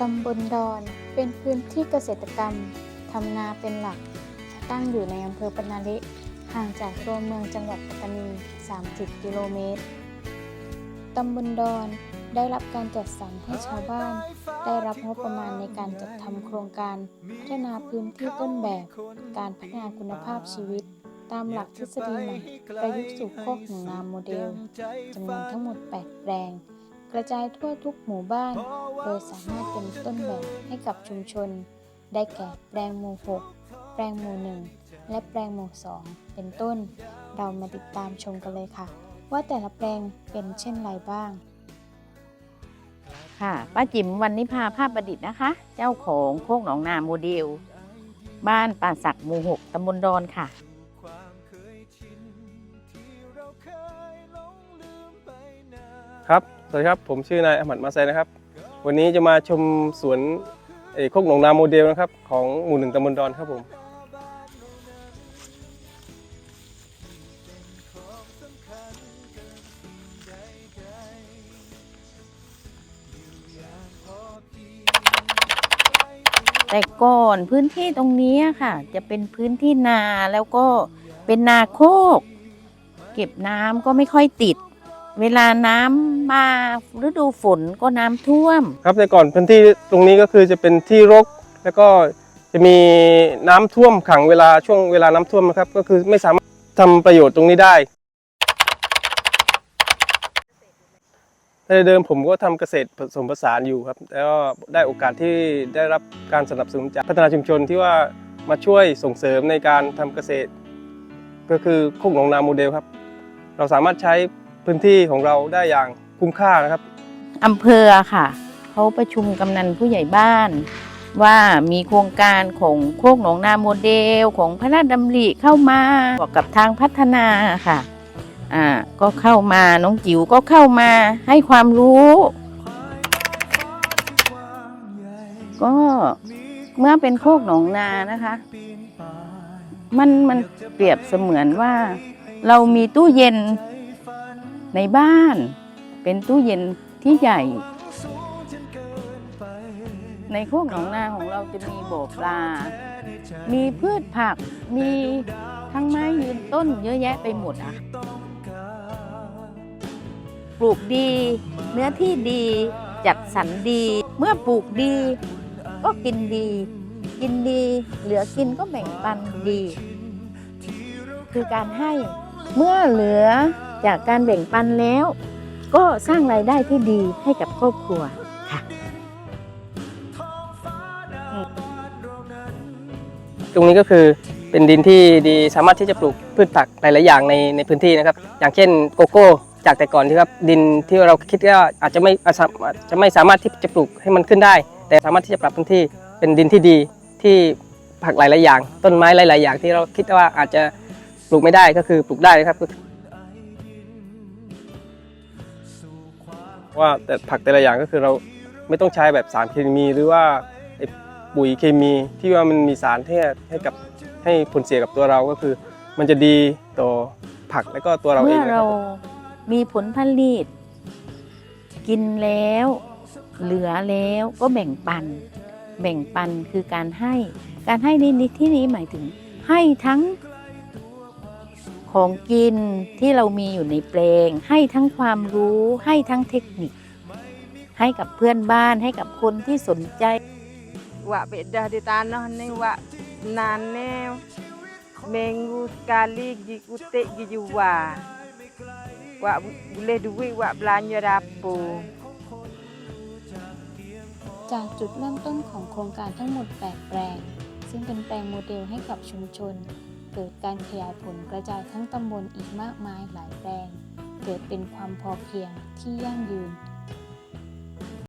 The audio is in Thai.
ตำบลดอนเป็นพื้นที่เกษตรกรรมทำนาเป็นหลัก ตั้งอยู่ในอำเภอปนาเละห่างจากตัวเมืองจังหวัดปัตตานี 30 กิโลเมตร ตำบลดอนได้รับการจัดสรรให้ชาวบ้าน ได้รับงบประมาณในการจัดทำโครงการพัฒนาพื้นที่ต้นแบบ การพัฒนาคุณภาพชีวิต ตามหลักทฤษฎีใหม่ประยุกต์สู่โคกหนึ่งนามโมเดลจำนวนทั้งหมด 8 แปลง กระจายทั่วทุกหมู่บ้าน โดยสามารถเป็นต้นแบบให้กับชุมชน ได้แก่แปลงหมู่ 6 แปลงหมู่ 1 และแปลงหมู่ 2 เป็นต้น เรามาติดตามชมกันเลยค่ะ ว่าแต่ละแปลงเป็นเช่นไรบ้าง ค่ะป้าจิ๋มวันนิพาภาพประดิษฐ์นะคะ เจ้าของโคกหนองนาโมเดล บ้านป่าสักหมู่หกตำบลดอนค่ะครับสวัสดีครับ ผมชื่อนายอหมัดมาไซนะครับ วันนี้จะมาชมสวนเอโคกหนองนาโมเดลนะครับ ของหมู่หนึ่งตำบลดอนครับผมแต่ก่อนพื้นที่ตรงนี้ค่ะ จะเป็นพื้นที่นาแล้วก็เป็นนาโคก เก็บน้ำก็ไม่ค่อยติด เวลาน้ำมาฤดูฝนก็น้ำท่วม ครับแต่ก่อนพื้นที่ตรงนี้ก็คือจะเป็นที่รก แล้วก็จะมีน้ำท่วมขังเวลาช่วงเวลาน้ำท่วมนะครับ ก็คือไม่สามารถทำประโยชน์ตรงนี้ได้แต่เดิมผมก็ทำเกษตรผสมผสานอยู่ครับ แล้วก็ได้โอกาสที่ได้รับการสนับสนุนจากพัฒนาชุมชนที่ว่ามาช่วยส่งเสริมในการทำเกษตร ก็คือโคกหนองนาโมเดลครับ เราสามารถใช้ พื้นที่ของเราได้อย่างคุ้มค่านะครับอำเภอค่ะเขาประชุมกำนันผู้ใหญ่บ้าน ว่ามีโครงการของโคกหนองนาโมเดลของพระราชดำริเข้ามาบอกกับทางพัฒนาค่ะอ่าก็เข้ามาน้องจิ๋วก็เข้ามาให้ความรู้ ก็เมื่อเป็นโคกหนองนานะคะ มันมันเปรียบเสมือนว่า เรามีตู้เย็น ในบ้านเป็นตู้เย็นที่ใหญ่ ในโคกหนองนาของเราจะมีบ่อปลา มีพืชผัก มีทั้งไม้ยืนต้นเยอะแยะไปหมดอะ ปลูกดี เนื้อที่ดี จัดสรรดี เมื่อปลูกดี ก็กินดี กินดี เหลือกินก็แบ่งปันดี คือการให้ เมื่อเหลือ จากการแบ่งปันแล้ว ก็สร้างรายได้ที่ดีให้กับครอบครัวค่ะตรงนี้ก็คือเป็นดินที่ดีสามารถที่จะปลูกพืชผักหลาย ๆ อย่างในในพื้นที่นะครับ อย่างเช่นโกโก้ จากแต่ก่อนที่ครับดินที่เราคิดว่าอาจจะไม่อาจจะไม่สามารถที่จะปลูกให้มันขึ้นได้ แต่สามารถที่จะปรับพื้นที่เป็นดินที่ดีที่ผักหลาย ๆ อย่าง ต้นไม้หลาย ๆ อย่างที่เราคิดว่าอาจจะปลูกไม่ได้ก็คือปลูกได้นะครับ ว่าแต่ผักแต่ละอย่างก็คือเราไม่ต้องใช้แบบสารเคมีหรือว่าปุ๋ยเคมีที่ว่ามันมีสารให้ให้กับให้ผลเสียกับตัวเราก็คือ มันจะดีต่อผักแล้วก็ตัวเราเองเมื่อเรามีผลผลิต กินแล้ว เหลือแล้วก็แบ่งปัน แบ่งปันคือการให้ การให้ในที่นี้หมายถึง ให้ทั้ง ของกินที่เรามีอยู่ในแปลง ให้ทั้งความรู้ให้ทั้งเทคนิค ให้กับเพื่อนบ้านให้กับคนที่สนใจ Wak bedah di tanah ni wak nane minggu sekali gi kutik gi jual. Wak boleh duit wak belanja dapur. จากจุดเริ่มต้นของโครงการทั้งหมด8แปลง ซึ่งเป็นแปลงโมเดลให้กับชุมชน เกิดการขยายผลกระจายทั้งตำบลอีกมากมายหลายแปลง เกิดเป็นความพอเพียงที่ยั่งยืน